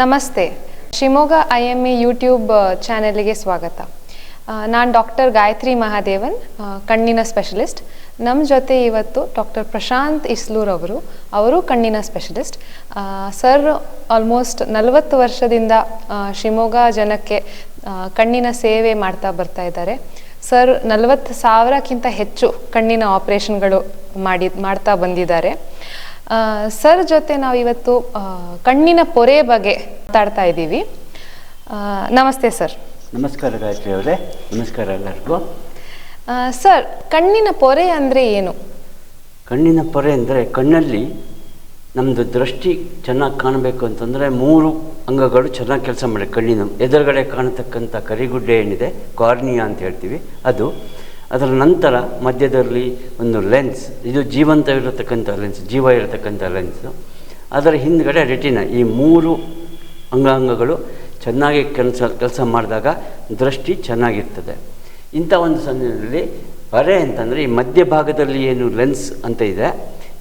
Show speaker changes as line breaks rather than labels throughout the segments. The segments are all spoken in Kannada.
ನಮಸ್ತೆ. Shivamogga I am a YouTube ಚಾನೆಲ್ಗೆ ಸ್ವಾಗತ. ನಾನು ಡಾಕ್ಟರ್ ಗಾಯತ್ರಿ ಮಹಾದೇವನ್ ಕಣ್ಣಿನ ಸ್ಪೆಷಲಿಸ್ಟ್. ನಮ್ಮ ಜೊತೆ ಇವತ್ತು ಡಾಕ್ಟರ್ ಪ್ರಶಾಂತ್ ಇಸ್ಲೂರ್ ಅವರು. ಅವರು ಕಣ್ಣಿನ ಸ್ಪೆಷಲಿಸ್ಟ್. ಸರ್, ಆಲ್ಮೋಸ್ಟ್ ನಲವತ್ತು ವರ್ಷದಿಂದ ಶಿವಮೊಗ್ಗ ಜನಕ್ಕೆ ಕಣ್ಣಿನ ಸೇವೆ ಮಾಡ್ತಾ ಬರ್ತಾ ಇದ್ದಾರೆ. ಸರ್, ನಲವತ್ತು ಸಾವಿರಕ್ಕಿಂತ ಹೆಚ್ಚು ಕಣ್ಣಿನ ಆಪರೇಷನ್ಗಳು ಮಾಡಿ ಮಾಡ್ತಾ ಬಂದಿದ್ದಾರೆ. ಸರ್ ಜೊತೆ ನಾವು ಇವತ್ತು ಕಣ್ಣಿನ ಪೊರೆ ಬಗ್ಗೆ ಮಾತಾಡ್ತಾ ಇದ್ದೀವಿ. ನಮಸ್ತೆ ಸರ್.
ನಮಸ್ಕಾರ ಗಾಯತ್ರಿ ಅವರೇ. ನಮಸ್ಕಾರ ಎಲ್ಲರಿಗೂ.
ಸರ್ ಕಣ್ಣಿನ ಪೊರೆ ಅಂದರೆ ಏನು?
ಕಣ್ಣಿನ ಪೊರೆ ಅಂದರೆ ಕಣ್ಣಲ್ಲಿ ನಮ್ಮದು ದೃಷ್ಟಿ ಚೆನ್ನಾಗಿ ಕಾಣಬೇಕು ಅಂತಂದರೆ ಮೂರು ಅಂಗಗಳು ಚೆನ್ನಾಗಿ ಕೆಲಸ ಮಾಡಿ ಕಣ್ಣಿನ ಎದುರುಗಡೆ ಕಾಣತಕ್ಕಂಥ ಕರಿಗುಡ್ಡೆ ಏನಿದೆ ಕಾರ್ನಿಯಾ ಅಂತ ಹೇಳ್ತೀವಿ. ಅದು ಅದರ ನಂತರ ಮಧ್ಯದಲ್ಲಿ ಒಂದು ಲೆನ್ಸ್ ಇದು ಜೀವಂತ ಇರತಕ್ಕಂಥ ಲೆನ್ಸ್ ಜೀವ ಇರತಕ್ಕಂಥ ಲೆನ್ಸು ಅದರ ಹಿಂದ್ಗಡೆ ರೆಟಿನ ಈ ಮೂರು ಅಂಗಾಂಗಗಳು ಚೆನ್ನಾಗಿ ಕೆಲಸ ಕೆಲಸ ಮಾಡಿದಾಗ ದೃಷ್ಟಿ ಚೆನ್ನಾಗಿರ್ತದೆ. ಇಂಥ ಒಂದು ಸಂದರ್ಭದಲ್ಲಿ ಪರೆ ಅಂತಂದರೆ ಈ ಮಧ್ಯಭಾಗದಲ್ಲಿ ಏನು ಲೆನ್ಸ್ ಅಂತ ಇದೆ,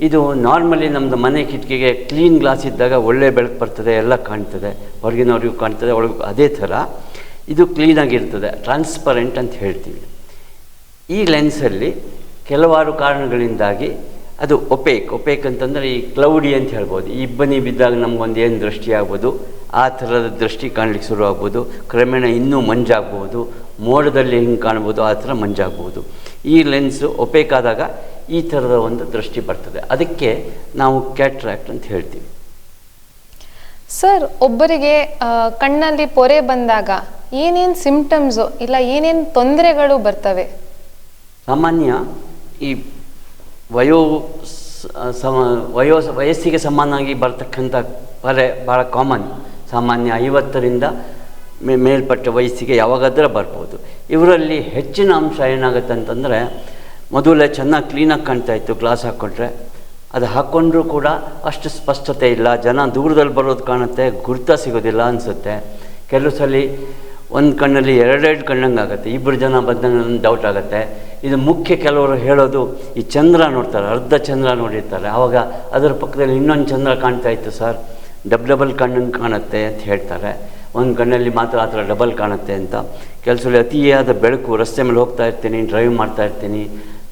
ಇದು ನಾರ್ಮಲಿ ನಮ್ಮದು ಮನೆ ಕಿಟಕಿಗೆ ಕ್ಲೀನ್ ಗ್ಲಾಸ್ ಇದ್ದಾಗ ಒಳ್ಳೆ ಬೆಳಕು ಬರ್ತದೆ, ಎಲ್ಲ ಕಾಣ್ತದೆ, ಹೊರಗಿನವ್ರಿಗೂ ಕಾಣ್ತದೆ, ಒಳಗೆ ಅದೇ ಥರ. ಇದು ಕ್ಲೀನಾಗಿರ್ತದೆ ಟ್ರಾನ್ಸ್ಪರೆಂಟ್ ಅಂತ ಹೇಳ್ತೀವಿ. ಈ ಲೆನ್ಸಲ್ಲಿ ಕೆಲವಾರು ಕಾರಣಗಳಿಂದಾಗಿ ಅದು ಒಪೇಕ್ ಒಪೇಕ್ ಅಂತಂದರೆ ಈ ಕ್ಲೌಡಿ ಅಂತ ಹೇಳ್ಬೋದು. ಈ ಇಬ್ಬನಿ ಬಿದ್ದಾಗ ನಮಗೊಂದು ಏನು ದೃಷ್ಟಿ ಆಗ್ಬೋದು ಆ ಥರದ ದೃಷ್ಟಿ ಕಾಣಲಿಕ್ಕೆ ಶುರು ಆಗ್ಬೋದು ಕ್ರಮೇಣ ಇನ್ನೂ ಮಂಜಾಗ್ಬೋದು. ಮೋಡದಲ್ಲಿ ಹೆಂಗೆ ಕಾಣ್ಬೋದು? ಆ ಥರ ಮಂಜಾಗ್ಬೋದು. ಈ ಲೆನ್ಸು ಒಪೇಕಾದಾಗ ಈ ಥರದ ಒಂದು ದೃಷ್ಟಿ ಬರ್ತದೆ. ಅದಕ್ಕೆ ನಾವು ಕ್ಯಾಟ್ರಾಕ್ಟ್ ಅಂತ ಹೇಳ್ತೀವಿ.
ಸರ್, ಒಬ್ಬರಿಗೆ ಕಣ್ಣಲ್ಲಿ ಪೊರೆ ಬಂದಾಗ ಏನೇನು ಸಿಂಪ್ಟಮ್ಸು ಇಲ್ಲ ಏನೇನು ತೊಂದರೆಗಳು ಬರ್ತವೆ?
ಸಾಮಾನ್ಯ ಈ ವಯೋ ಸಮ ವಯೋ ವಯಸ್ಸಿಗೆ ಸಮಾನವಾಗಿ ಬರ್ತಕ್ಕಂಥ ಪರೆ ಭಾಳ ಕಾಮನ್ ಸಾಮಾನ್ಯ ಐವತ್ತರಿಂದ ಮೇ ಮೇಲ್ಪಟ್ಟ ವಯಸ್ಸಿಗೆ ಯಾವಾಗಾದರೂ ಬರ್ಬೋದು. ಇವರಲ್ಲಿ ಹೆಚ್ಚಿನ ಅಂಶ ಏನಾಗುತ್ತೆ ಅಂತಂದರೆ, ಮೊದಲೇ ಚೆನ್ನಾಗಿ ಕ್ಲೀನಾಗಿ ಕಾಣ್ತಾ ಇತ್ತು ಗ್ಲಾಸ್ ಹಾಕ್ಕೊಂಡ್ರೆ. ಅದು ಹಾಕ್ಕೊಂಡ್ರೂ ಕೂಡ ಅಷ್ಟು ಸ್ಪಷ್ಟತೆ ಇಲ್ಲ. ಜನ ದೂರದಲ್ಲಿ ಬರೋದು ಕಾಣುತ್ತೆ, ಗುರುತ ಸಿಗೋದಿಲ್ಲ ಅನಿಸುತ್ತೆ. ಕೆಲವು ಸಲ ಒಂದು ಕಣ್ಣಲ್ಲಿ ಎರಡೆರಡು ಕಣ್ಣಂಗೆ ಆಗುತ್ತೆ. ಇಬ್ಬರು ಜನ ಬಂದಂಗೆ ಡೌಟ್ ಆಗುತ್ತೆ. ಇದು ಮುಖ್ಯ ಕೆಲವರು ಹೇಳೋದು, ಈ ಚಂದ್ರ ನೋಡ್ತಾರೆ, ಅರ್ಧ ಚಂದ್ರ ನೋಡಿರ್ತಾರೆ. ಆವಾಗ ಅದರ ಪಕ್ಕದಲ್ಲಿ ಇನ್ನೊಂದು ಚಂದ್ರ ಕಾಣ್ತಾ ಇತ್ತು, ಸರ್. ಡಬ್ ಡಬಲ್ ಕಣ್ಣಂಗೆ ಕಾಣುತ್ತೆ ಅಂತ ಹೇಳ್ತಾರೆ. ಒಂದು ಕಣ್ಣಲ್ಲಿ ಮಾತ್ರ ಆ ಥರ ಡಬಲ್ ಕಾಣುತ್ತೆ ಅಂತ. ಕೆಲಸದಲ್ಲಿ ಅತಿಯಾದ ಬೆಳಕು, ರಸ್ತೆ ಮೇಲೆ ಹೋಗ್ತಾ ಇರ್ತೀನಿ, ಡ್ರೈವ್ ಮಾಡ್ತಾ ಇರ್ತೀನಿ.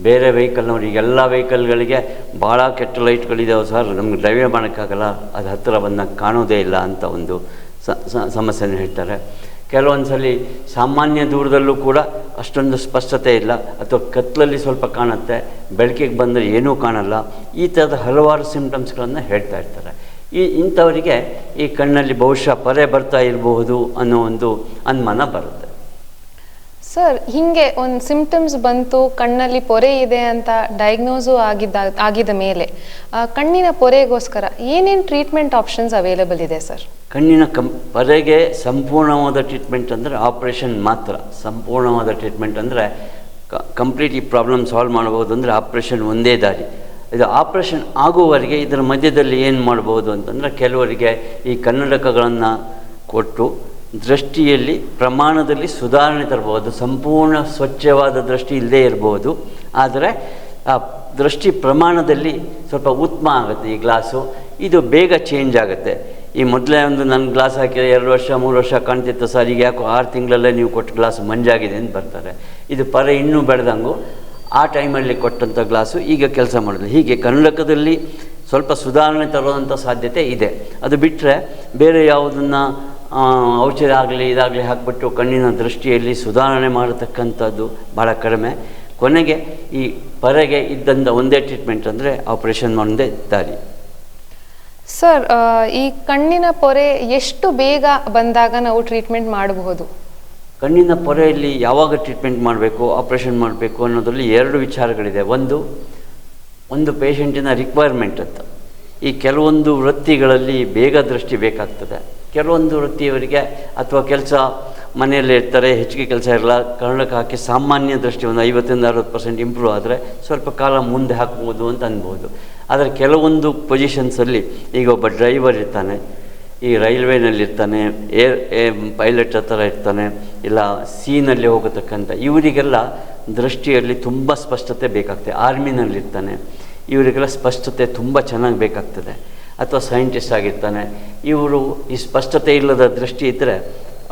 ಬೇರೆ ವೆಹಿಕಲ್ ಈಗ ಎಲ್ಲ ವೆಹಿಕಲ್ಗಳಿಗೆ ಭಾಳ ಕೆಟ್ಟ ಲೈಟ್ಗಳಿದ್ದಾವೆ ಸರ್. ನಮ್ಗೆ ಡ್ರೈವೇ ಮಾಡೋಕ್ಕಾಗಲ್ಲ. ಅದು ಹತ್ತಿರ ಬಂದಾಗ ಕಾಣೋದೇ ಇಲ್ಲ ಅಂತ ಒಂದು ಸಮಸ್ಯೆನ ಹೇಳ್ತಾರೆ. ಕೆಲವೊಂದು ಸಲ ಸಾಮಾನ್ಯ ದೂರದಲ್ಲೂ ಕೂಡ ಅಷ್ಟೊಂದು ಸ್ಪಷ್ಟತೆ ಇಲ್ಲ. ಅಥವಾ ಕತ್ತಲಲ್ಲಿ ಸ್ವಲ್ಪ ಕಾಣುತ್ತೆ. ಬೆಳಕಿಗೆ ಬಂದರೆ ಏನೂ ಕಾಣಲ್ಲ. ಈ ಥರದ ಹಲವಾರು ಸಿಂಪ್ಟಮ್ಸ್ಗಳನ್ನು ಹೇಳ್ತಾ ಇರ್ತಾರೆ. ಈ ಇಂಥವರಿಗೆ ಈ ಕಣ್ಣಲ್ಲಿ ಬಹುಶಃ ಪರೆ ಬರ್ತಾ ಇರಬಹುದು ಅನ್ನೋ ಒಂದು ಅನುಮಾನ ಬರುತ್ತೆ.
ಸರ್, ಹಿಂಗೆ ಒಂದು ಸಿಂಪ್ಟಮ್ಸ್ ಬಂತು, ಕಣ್ಣಲ್ಲಿ ಪೊರೆ ಇದೆ ಅಂತ ಡಯಾಗ್ನೋಸು ಆಗಿದ್ದ, ಆಗಿದ ಮೇಲೆ ಕಣ್ಣಿನ ಪೊರೆಗೋಸ್ಕರ ಏನೇನು ಟ್ರೀಟ್ಮೆಂಟ್ ಆಪ್ಷನ್ಸ್ ಅವೈಲೇಬಲ್ ಇದೆ ಸರ್?
ಕಣ್ಣಿನ ಕಂ, ಪೊರೆಗೆ ಸಂಪೂರ್ಣವಾದ ಟ್ರೀಟ್ಮೆಂಟ್ ಅಂದರೆ ಆಪ್ರೇಷನ್ ಮಾತ್ರ. ಸಂಪೂರ್ಣವಾದ ಟ್ರೀಟ್ಮೆಂಟ್ ಅಂದರೆ ಕಂಪ್ಲೀಟ್ ಈ ಪ್ರಾಬ್ಲಮ್ ಸಾಲ್ವ್ ಮಾಡ್ಬೋದು ಅಂದರೆ ಆಪ್ರೇಷನ್ ಒಂದೇ ದಾರಿ. ಇದು ಆಪ್ರೇಷನ್ ಆಗುವವರೆಗೆ ಇದರ ಮಧ್ಯದಲ್ಲಿ ಏನು ಮಾಡ್ಬೋದು ಅಂತಂದರೆ ಕೆಲವರಿಗೆ ಈ ಕನ್ನಡಕಗಳನ್ನು ಕೊಟ್ಟು ದೃಷ್ಟಿಯಲ್ಲಿ ಪ್ರಮಾಣದಲ್ಲಿ ಸುಧಾರಣೆ ತರಬಹುದು, ಸಂಪೂರ್ಣ ಸ್ವಚ್ಛವಾದ ದೃಷ್ಟಿ ಇಲ್ಲದೇ ಇರಬಹುದು. ಆದರೆ, ಆ ದೃಷ್ಟಿ ಪ್ರಮಾಣದಲ್ಲಿ ಸ್ವಲ್ಪ ಉತ್ತಮ ಆಗುತ್ತೆ ಈ ಗ್ಲಾಸು. ಇದು ಬೇಗ ಚೇಂಜ್ ಆಗುತ್ತೆ. ಈ ಮೊದಲೇ ಒಂದು ನನ್ನ ಗ್ಲಾಸ್ ಹಾಕಿದ್ರೆ ಎರಡು ವರ್ಷ, ಮೂರು ವರ್ಷ ಕಾಣ್ತಿತ್ತು ಸರ್, ಈಗ ಯಾಕೋ ಆರು ತಿಂಗಳಲ್ಲೇ ನೀವು ಕೊಟ್ಟ ಗ್ಲಾಸ್ ಮಂಜಾಗಿದೆ ಅಂತ ಬರ್ತಾರೆ. ಇದು ಪರ ಇನ್ನೂ ಬೆಳೆದಂಗೂ. ಆ ಟೈಮಲ್ಲಿ ಕೊಟ್ಟಂಥ ಗ್ಲಾಸು ಈಗ ಕೆಲಸ ಮಾಡೋದು ಹೀಗೆ ಕನ್ನಡಕದಲ್ಲಿ ಸ್ವಲ್ಪ ಸುಧಾರಣೆ ತರುವಂಥ ಸಾಧ್ಯತೆ ಇದೆ. ಅದು ಬಿಟ್ಟರೆ ಬೇರೆ ಯಾವುದನ್ನು ಔಷಧ ಆಗಲಿ ಇದಾಗಲಿ ಹಾಕ್ಬಿಟ್ಟು ಕಣ್ಣಿನ ದೃಷ್ಟಿಯಲ್ಲಿ ಸುಧಾರಣೆ ಮಾಡತಕ್ಕಂಥದ್ದು ಭಾಳ ಕಡಿಮೆ. ಕೊನೆಗೆ ಈ ಪರೆಗೆ ಇದ್ದಂಥ ಒಂದೇ ಟ್ರೀಟ್ಮೆಂಟ್ ಅಂದರೆ ಆಪ್ರೇಷನ್ ಒಂದೇ ದಾರಿ.
ಸರ್ ಈ ಕಣ್ಣಿನ ಪೊರೆ ಎಷ್ಟು ಬೇಗ ಬಂದಾಗ ನಾವು ಟ್ರೀಟ್ಮೆಂಟ್ ಮಾಡಬಹುದು?
ಕಣ್ಣಿನ ಪೊರೆಯಲ್ಲಿ ಯಾವಾಗ ಟ್ರೀಟ್ಮೆಂಟ್ ಮಾಡಬೇಕು ಆಪ್ರೇಷನ್ ಮಾಡಬೇಕು ಅನ್ನೋದರಲ್ಲಿ ಎರಡು ವಿಚಾರಗಳಿದೆ. ಒಂದು ಒಂದು ಪೇಷಂಟಿನ ರಿಕ್ವೈರ್ಮೆಂಟ್ ಅಂತ. ಈ ಕೆಲವೊಂದು ವೃತ್ತಿಗಳಲ್ಲಿ ಬೇಗ ದೃಷ್ಟಿ ಬೇಕಾಗ್ತದೆ. ಕೆಲವೊಂದು ವೃತ್ತಿಯವರಿಗೆ ಅಥವಾ ಕೆಲಸ ಮನೆಯಲ್ಲೇ ಇರ್ತಾರೆ, ಹೆಚ್ಚಿಗೆ ಕೆಲಸ ಇರಲ್ಲ, ಕನ್ನಡಕ್ಕೆ ಹಾಕಿ ಸಾಮಾನ್ಯ ದೃಷ್ಟಿ ಒಂದು ಐವತ್ತರಿಂದ ಅರವತ್ತು ಪರ್ಸೆಂಟ್ ಇಂಪ್ರೂವ್ ಆದರೆ ಸ್ವಲ್ಪ ಕಾಲ ಮುಂದೆ ಹಾಕ್ಬೋದು ಅಂತ ಅನ್ಬೋದು. ಆದರೆ ಕೆಲವೊಂದು ಪೊಸಿಷನ್ಸಲ್ಲಿ ಈಗ ಒಬ್ಬ ಡ್ರೈವರ್ ಇರ್ತಾನೆ, ಈ ರೈಲ್ವೇನಲ್ಲಿ ಇರ್ತಾನೆ ಏರ್ ಪೈಲಟ್ ಹತ್ರ ಇರ್ತಾನೆ, ಇಲ್ಲ ಸೀನಲ್ಲಿ ಹೋಗತಕ್ಕಂಥ, ಇವರಿಗೆಲ್ಲ ದೃಷ್ಟಿಯಲ್ಲಿ ತುಂಬ ಸ್ಪಷ್ಟತೆ ಬೇಕಾಗ್ತದೆ. ಆರ್ಮಿನಲ್ಲಿರ್ತಾನೆ ಇವರಿಗೆಲ್ಲ ಸ್ಪಷ್ಟತೆ ತುಂಬ ಚೆನ್ನಾಗಿ ಬೇಕಾಗ್ತದೆ. ಅಥವಾ ಸೈಂಟಿಸ್ಟ್ ಆಗಿರ್ತಾನೆ, ಇವರು ಈ ಸ್ಪಷ್ಟತೆ ಇಲ್ಲದ ದೃಷ್ಟಿ ಇದ್ದರೆ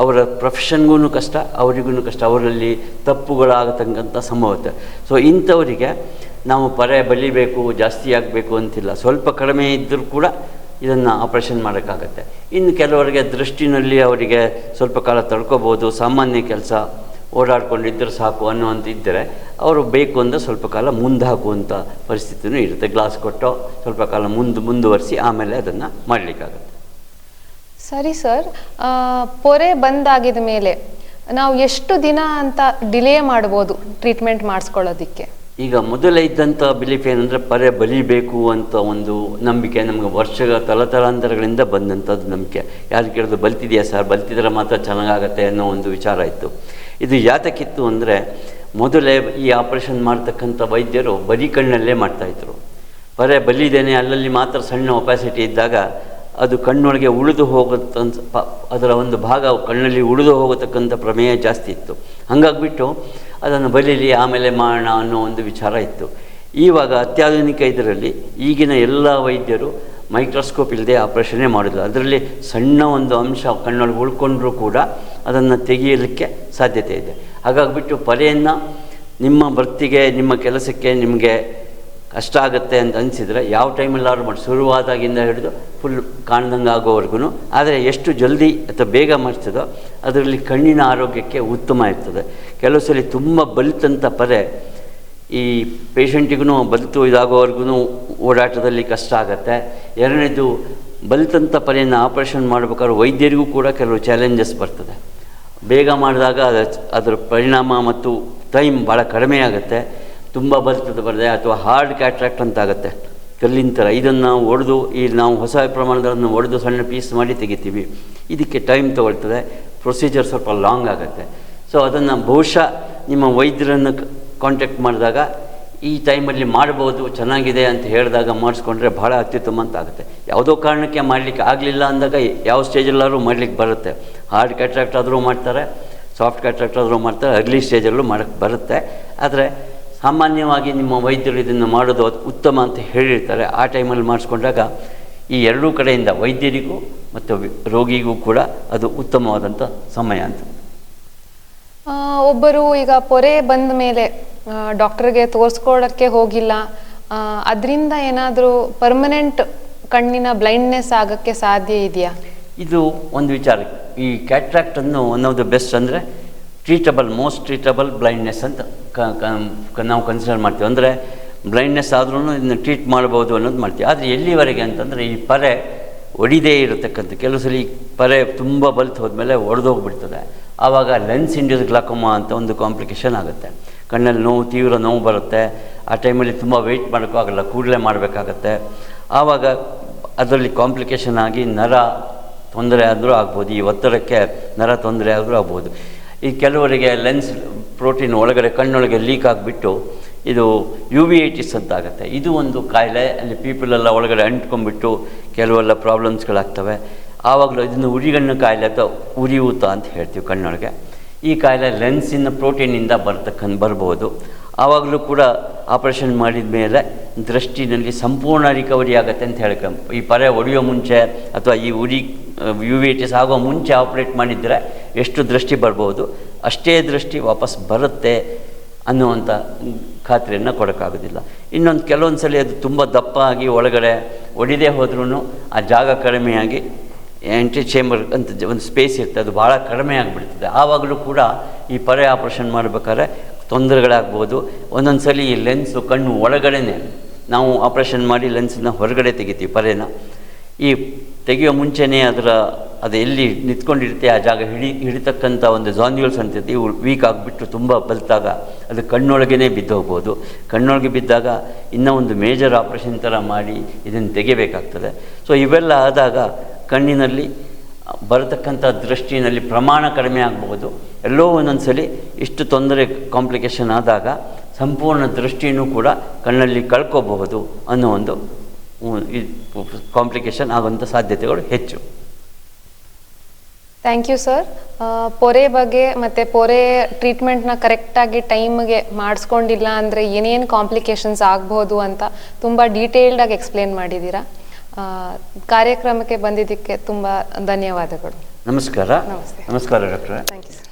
ಅವರ ಪ್ರೊಫೆಷನ್ಗೂ ಕಷ್ಟ, ಅವರಿಗೂ ಕಷ್ಟ, ಅವರಲ್ಲಿ ತಪ್ಪುಗಳಾಗತಕ್ಕಂಥ ಸಂಭವತೆ. ಸೊ ಇಂಥವರಿಗೆ ನಾವು ಪರೆ ಬಲಿಬೇಕು ಜಾಸ್ತಿ ಆಗಬೇಕು ಅಂತಿಲ್ಲ. ಸ್ವಲ್ಪ ಕಡಿಮೆ ಇದ್ದರೂ ಕೂಡ ಇದನ್ನು ಆಪ್ರೇಷನ್ ಮಾಡೋಕ್ಕಾಗತ್ತೆ. ಇನ್ನು ಕೆಲವರಿಗೆ ದೃಷ್ಟಿನಲ್ಲಿ ಅವರಿಗೆ ಸ್ವಲ್ಪ ಕಾಲ ತಡ್ಕೋಬೋದು, ಸಾಮಾನ್ಯ ಕೆಲಸ ಓಡಾಡ್ಕೊಂಡಿದ್ದರೆ ಸಾಕು ಅನ್ನುವಂತಿದ್ದರೆ ಅವರು ಬೇಕು ಅಂದರೆ ಸ್ವಲ್ಪ ಕಾಲ ಮುಂದೆ ಹಾಕುವಂಥ ಪರಿಸ್ಥಿತಿನೂ ಇರುತ್ತೆ. ಗ್ಲಾಸ್ ಕೊಟ್ಟು ಸ್ವಲ್ಪ ಕಾಲ ಮುಂದೆ ಮುಂದುವರಿಸಿ ಆಮೇಲೆ ಅದನ್ನು ಮಾಡಲಿಕ್ಕಾಗುತ್ತೆ.
ಸರಿ ಸರ್. ಪೊರೆ ಬಂದಾಗಿದ ಮೇಲೆ ನಾವು ಎಷ್ಟು ದಿನ ಅಂತ ಡಿಲೇ ಮಾಡ್ಬೋದು ಟ್ರೀಟ್ಮೆಂಟ್ ಮಾಡಿಸ್ಕೊಳ್ಳೋದಿಕ್ಕೆ?
ಈಗ ಮೊದಲೇ ಇದ್ದಂಥ ಬಿಲೀಫ್ ಏನಂದರೆ ಪರೆ ಬಲಿಬೇಕು ಅಂತ ಒಂದು ನಂಬಿಕೆ ನಮಗೆ ವರ್ಷಗಳ ತಲತಲಾಂತರಗಳಿಂದ ಬಂದಂಥದ್ದು ನಂಬಿಕೆ. ಯಾರು ಕೇಳಿದ್ರು ಬಲ್ತಿದೆಯಾ ಸರ್? ಬಲ್ತಿದ್ರೆ ಮಾತ್ರ ಚೆನ್ನಾಗಾಗತ್ತೆ ಅನ್ನೋ ಒಂದು ವಿಚಾರ ಇತ್ತು. ಇದು ಯಾತಕ್ಕಿತ್ತು ಅಂದರೆ ಮೊದಲೇ ಈ ಆಪರೇಷನ್ ಮಾಡ್ತಕ್ಕಂಥ ವೈದ್ಯರು ಬರೀ ಕಣ್ಣಲ್ಲೇ ಮಾಡ್ತಾಯಿದ್ರು ಬರೇ ಬಲಿದೇನೆ ಅಲ್ಲಲ್ಲಿ ಮಾತ್ರ ಸಣ್ಣ ಒಪಾಸಿಟಿ ಇದ್ದಾಗ ಅದು ಕಣ್ಣೊಳಗೆ ಉಳಿದು ಹೋಗುತ್ತಂತ ಪ- ಅದರ ಒಂದು ಭಾಗ ಕಣ್ಣಲ್ಲಿ ಉಳಿದು ಹೋಗತಕ್ಕಂಥ ಪ್ರಮೇಯ ಜಾಸ್ತಿ ಇತ್ತು. ಹಾಗಾಗ್ಬಿಟ್ಟು ಅದನ್ನು ಬಲಿಲಿ ಆಮೇಲೆ ಮಾಡೋಣ ಅನ್ನೋ ಒಂದು ವಿಚಾರ ಇತ್ತು. ಈವಾಗ ಅತ್ಯಾಧುನಿಕ ಇದರಲ್ಲಿ ಈಗಿನ ಎಲ್ಲ ವೈದ್ಯರು ಮೈಕ್ರೋಸ್ಕೋಪ್ ಇಲ್ಲದೆ ಆಪರೇಷನ್ನೇ ಮಾಡಿದ್ರು. ಅದರಲ್ಲಿ ಸಣ್ಣ ಒಂದು ಅಂಶ ಕಣ್ಣೊಳಗೆ ಉಳ್ಕೊಂಡ್ರೂ ಕೂಡ ಅದನ್ನು ತೆಗೆಯಲಿಕ್ಕೆ ಸಾಧ್ಯತೆ ಇದೆ. ಹಾಗಾಗ್ಬಿಟ್ಟು ಪರೆಯನ್ನು ನಿಮ್ಮ ವೃತ್ತಿಗೆ, ನಿಮ್ಮ ಕೆಲಸಕ್ಕೆ ನಿಮಗೆ ಕಷ್ಟ ಆಗುತ್ತೆ ಅಂತ ಅನಿಸಿದರೆ ಯಾವ ಟೈಮಲ್ಲಾದ್ರೂ ಮಾಡಿ. ಶುರುವಾದಾಗಿಂದ ಹಿಡಿದು ಫುಲ್ ಕಾಣ್ದಂಗೆ ಆಗೋವರೆಗೂ ಆದರೆ ಎಷ್ಟು ಜಲ್ದಿ ಅಥವಾ ಬೇಗ ಮಾಡಿಸ್ತದೋ ಅದರಲ್ಲಿ ಕಣ್ಣಿನ ಆರೋಗ್ಯಕ್ಕೆ ಉತ್ತಮ ಇರ್ತದೆ. ಕೆಲವು ಸಲ ತುಂಬ ಬಲಿತಂಥ ಪರೆ ಈ ಪೇಷಂಟಿಗೂ ಬಲಿತು ಇದಾಗೋವರೆಗೂ ಓಡಾಟದಲ್ಲಿ ಕಷ್ಟ ಆಗುತ್ತೆ. ಎರಡನೇದು ಬಲಿತಂಥ ಪರೆಯನ್ನು ಆಪರೇಷನ್ ಮಾಡ್ಬೇಕಾದ್ರೆ ವೈದ್ಯರಿಗೂ ಕೂಡ ಕೆಲವು ಚಾಲೆಂಜಸ್ ಬರ್ತದೆ. ಬೇಗ ಮಾಡಿದಾಗ ಅದ ಅದರ ಪರಿಣಾಮ ಮತ್ತು ಟೈಮ್ ಭಾಳ ಕಡಿಮೆ ಆಗುತ್ತೆ. ತುಂಬ ಬರ್ತದೆ ಬರದೆ, ಅಥವಾ ಹಾರ್ಡ್ ಕ್ಯಾಟ್ರಾಕ್ಟ್ ಅಂತ ಆಗುತ್ತೆ. ಕಲ್ಲಿನ ಥರ ಇದನ್ನು ಒಡೆದು, ಈ ನಾವು ಹೊಸ ಪ್ರಮಾಣದನ್ನು ಒಡೆದು ಸಣ್ಣ ಪೀಸ್ ಮಾಡಿ ತೆಗಿತೀವಿ. ಇದಕ್ಕೆ ಟೈಮ್ ತೊಗೊಳ್ತದೆ. ಪ್ರೊಸೀಜರ್ ಸ್ವಲ್ಪ ಲಾಂಗ್ ಆಗುತ್ತೆ. ಸೊ ಅದನ್ನು ಬಹುಶಃ ನಿಮ್ಮ ವೈದ್ಯರನ್ನು ಕಾಂಟ್ಯಾಕ್ಟ್ ಮಾಡಿದಾಗ ಈ ಟೈಮಲ್ಲಿ ಮಾಡ್ಬೋದು, ಚೆನ್ನಾಗಿದೆ ಅಂತ ಹೇಳಿದಾಗ ಮಾಡಿಸ್ಕೊಂಡ್ರೆ ಭಾಳ ಅತ್ಯುತ್ತಮ ಅಂತ ಆಗುತ್ತೆ ಯಾವುದೋ ಕಾರಣಕ್ಕೆ ಮಾಡಲಿಕ್ಕೆ ಆಗಲಿಲ್ಲ ಅಂದಾಗ ಯಾವ ಸ್ಟೇಜಲ್ಲಾದ್ರೂ ಮಾಡಲಿಕ್ಕೆ ಬರುತ್ತೆ. ಹಾರ್ಡ್ ಕ್ಯಾಟ್ರಾಕ್ಟ್ ಆದರೂ ಮಾಡ್ತಾರೆ, ಸಾಫ್ಟ್ ಕ್ಯಾಟ್ರಾಕ್ಟ್ ಆದರೂ ಮಾಡ್ತಾರೆ, ಅರ್ಲಿ ಸ್ಟೇಜಲ್ಲೂ ಮಾಡಕ್ಕೆ ಬರುತ್ತೆ. ಆದರೆ ಸಾಮಾನ್ಯವಾಗಿ ನಿಮ್ಮ ವೈದ್ಯರು ಇದನ್ನು ಮಾಡೋದು ಉತ್ತಮ ಅಂತ ಹೇಳಿರ್ತಾರೆ. ಆ ಟೈಮಲ್ಲಿ ಮಾಡಿಸ್ಕೊಂಡಾಗ ಈ ಎರಡೂ ಕಡೆಯಿಂದ ವೈದ್ಯರಿಗೂ ಮತ್ತು ರೋಗಿಗೂ ಕೂಡ ಅದು ಉತ್ತಮವಾದಂಥ ಸಮಯ ಅಂತ.
ಒಬ್ಬರು ಈಗ ಪೊರೆ ಬಂದ ಮೇಲೆ ಡಾಕ್ಟರ್ಗೆ ತೋರಿಸ್ಕೊಳ್ಳೋಕ್ಕೆ ಹೋಗಿಲ್ಲ. ಅದರಿಂದ ಏನಾದರೂ ಪರ್ಮನೆಂಟ್ ಕಣ್ಣಿನ ಬ್ಲೈಂಡ್ನೆಸ್ ಆಗೋಕ್ಕೆ ಸಾಧ್ಯ ಇದೆಯಾ?
ಇದು ಒಂದು ವಿಚಾರ. ಈ ಕ್ಯಾಟ್ರಾಕ್ಟನ್ನು ಒನ್ ಆಫ್ ದ ಬೆಸ್ಟ್ ಅಂದರೆ ಟ್ರೀಟಬಲ್ ಮೋಸ್ಟ್ ಟ್ರೀಟಬಲ್ ಬ್ಲೈಂಡ್ನೆಸ್ ಅಂತ ನಾವು ಕನ್ಸಿಡರ್ ಮಾಡ್ತೀವಿ. ಅಂದರೆ ಬ್ಲೈಂಡ್ನೆಸ್ ಆದ್ರೂ ಇದನ್ನು ಟ್ರೀಟ್ ಮಾಡ್ಬೋದು ಅನ್ನೋದು ಮಾಡ್ತೀವಿ. ಆದರೆ ಎಲ್ಲಿವರೆಗೆ ಅಂತಂದರೆ ಈ ಪರೆ ಒಡಿದೇ ಇರತಕ್ಕಂಥ, ಕೆಲವು ಸಲ ಈ ಪರೆ ತುಂಬ ಬಲ್ತು ಹೋದ್ಮೇಲೆ ಒಡೆದೋಗ್ಬಿಡ್ತದೆ. ಆವಾಗ ಲೆನ್ಸ್ ಇಂಡ್ಯೂಸ್ ಗ್ಲಾಕೋಮಾ ಅಂತ ಒಂದು ಕಾಂಪ್ಲಿಕೇಶನ್ ಆಗುತ್ತೆ. ಕಣ್ಣಲ್ಲಿ ನೋವು, ತೀವ್ರ ನೋವು ಬರುತ್ತೆ. ಆ ಟೈಮಲ್ಲಿ ತುಂಬ ವೆಯ್ಟ್ ಮಾಡೋಕ್ಕಾಗಲ್ಲ ಕೂಡಲೇ ಮಾಡಬೇಕಾಗತ್ತೆ. ಆವಾಗ ಅದರಲ್ಲಿ ಕಾಂಪ್ಲಿಕೇಶನ್ ಆಗಿ ನರ ತೊಂದರೆ ಆದರೂ ಆಗ್ಬೋದು, ಈ ಒತ್ತಡಕ್ಕೆ ನರ ತೊಂದರೆ ಆದರೂ ಆಗ್ಬೋದು. ಈ ಕೆಲವರಿಗೆ ಲೆನ್ಸ್ ಪ್ರೋಟೀನ್ ಒಳಗಡೆ ಕಣ್ಣೊಳಗೆ ಲೀಕ್ ಆಗಿಬಿಟ್ಟು ಇದು ಯು ವಿ ಐಟಿಸ್ ಅಂತ ಆಗುತ್ತೆ. ಇದು ಒಂದು ಕಾಯಿಲೆ, ಅಲ್ಲಿ ಪೀಪಲೆಲ್ಲ ಒಳಗಡೆ ಅಂಟ್ಕೊಂಡ್ಬಿಟ್ಟು ಕೆಲವೆಲ್ಲ ಪ್ರಾಬ್ಲಮ್ಸ್ಗಳಾಗ್ತವೆ ಆವಾಗಲೂ ಇದನ್ನು ಉರಿಗಣ್ಣು ಕಾಯಿಲೆ ಅಥವಾ ಉರಿಯೂತ ಅಂತ ಹೇಳ್ತೀವಿ ಕಣ್ಣೊಳಗೆ. ಈ ಕಾಯಿಲೆ ಲೆನ್ಸಿನ ಪ್ರೋಟೀನಿಂದ ಬರ್ತಕ್ಕಂಥ, ಬರ್ಬೋದು. ಆವಾಗಲೂ ಕೂಡ ಆಪರೇಷನ್ ಮಾಡಿದ ಮೇಲೆ ದೃಷ್ಟಿನಲ್ಲಿ ಸಂಪೂರ್ಣ ರಿಕವರಿ ಆಗುತ್ತೆ ಅಂತ ಹೇಳ್ಕ ಈ ಪರೆ ಹೊಡೆಯೋ ಮುಂಚೆ ಅಥವಾ ಈ ಉರಿ ಯು ವಿ ಟಿಸ್ ಆಗೋ ಮುಂಚೆ ಆಪ್ರೇಟ್ ಮಾಡಿದರೆ ಎಷ್ಟು ದೃಷ್ಟಿ ಬರ್ಬೋದು, ಅಷ್ಟೇ ದೃಷ್ಟಿ ವಾಪಸ್ ಬರುತ್ತೆ ಅನ್ನುವಂಥ ಖಾತ್ರಿಯನ್ನು ಕೊಡೋಕ್ಕಾಗೋದಿಲ್ಲ. ಇನ್ನೊಂದು ಕೆಲವೊಂದು ಸಲ ಅದು ತುಂಬ ದಪ್ಪ ಆಗಿ ಒಳಗಡೆ ಒಡಿದೇ ಹೋದ್ರೂ ಆ ಜಾಗ ಕಡಿಮೆಯಾಗಿ ಎಂಟ್ರಿ ಚೇಂಬರ್ ಅಂತ ಒಂದು ಸ್ಪೇಸ್ ಇರುತ್ತೆ ಅದು ಭಾಳ ಕಡಿಮೆ ಆಗಿಬಿಡ್ತದೆ. ಆವಾಗಲೂ ಕೂಡ ಈ ಪರೆ ಆಪ್ರೇಷನ್ ಮಾಡಬೇಕಾದ್ರೆ ತೊಂದರೆಗಳಾಗ್ಬೋದು. ಒಂದೊಂದು ಸಲ ಈ ಲೆನ್ಸು ಕಣ್ಣು ಒಳಗಡೆನೆ ನಾವು ಆಪ್ರೇಷನ್ ಮಾಡಿ ಲೆನ್ಸನ್ನ ಹೊರಗಡೆ ತೆಗಿತೀವಿ ಪರೆನ. ಈ ತೆಗೆಯೋ ಮುಂಚೆನೇ ಅದರ, ಅದು ಎಲ್ಲಿ ನಿಂತ್ಕೊಂಡಿರುತ್ತೆ, ಆ ಜಾಗ ಹಿಡಿ, ಹಿಡಿತಕ್ಕಂಥ ಒಂದು ಜಾನ್ಯೂಲ್ಸ್ ಅಂತಿರುತ್ತೆ ಇವು ವೀಕ್ ಆಗಿಬಿಟ್ಟು ತುಂಬ ಬಲ್ತಾಗ ಅದು ಕಣ್ಣೊಳಗೇ ಬಿದ್ದೋಗ್ಬೋದು ಕಣ್ಣೊಳಗೆ ಬಿದ್ದಾಗ ಇನ್ನೂ ಒಂದು ಮೇಜರ್ ಆಪ್ರೇಷನ್ ಥರ ಮಾಡಿ ಇದನ್ನು ತೆಗಿಬೇಕಾಗ್ತದೆ. ಸೊ ಇವೆಲ್ಲ ಆದಾಗ ಕಣ್ಣಿನಲ್ಲಿ ಬರತಕ್ಕಂಥ ದೃಷ್ಟಿಯಲ್ಲಿ ಪ್ರಮಾಣ ಕಡಿಮೆ ಆಗಬಹುದು. ಎಲ್ಲೋ ಒಂದೊಂದು ಇಷ್ಟು ತೊಂದರೆ ಕಾಂಪ್ಲಿಕೇಶನ್ ಆದಾಗ ಸಂಪೂರ್ಣ ದೃಷ್ಟಿಯೂ ಕೂಡ ಕಣ್ಣಲ್ಲಿ ಕಳ್ಕೋಬಹುದು ಅನ್ನೋ ಒಂದು ಕಾಂಪ್ಲಿಕೇಶನ್ ಆಗುವಂಥ ಸಾಧ್ಯತೆಗಳು ಹೆಚ್ಚು.
ಥ್ಯಾಂಕ್ ಯು ಸರ್ ಪೊರೆ ಬಗ್ಗೆ ಮತ್ತು ಪೊರೆ ಟ್ರೀಟ್ಮೆಂಟ್ನ ಕರೆಕ್ಟಾಗಿ ಟೈಮ್ಗೆ ಮಾಡಿಸ್ಕೊಂಡಿಲ್ಲ ಅಂದರೆ ಏನೇನು ಕಾಂಪ್ಲಿಕೇಶನ್ಸ್ ಆಗ್ಬೋದು ಅಂತ ತುಂಬ ಡೀಟೇಲ್ಡಾಗಿ ಎಕ್ಸ್ಪ್ಲೇನ್ ಮಾಡಿದ್ದೀರಾ ಕಾರ್ಯಕ್ರಮಕ್ಕೆ ಬಂದಿದ್ದಕ್ಕೆ ತುಂಬಾ ಧನ್ಯವಾದಗಳು.
ನಮಸ್ಕಾರ. ನಮಸ್ಕಾರ ಡಾಕ್ಟರ್.
Thank you sir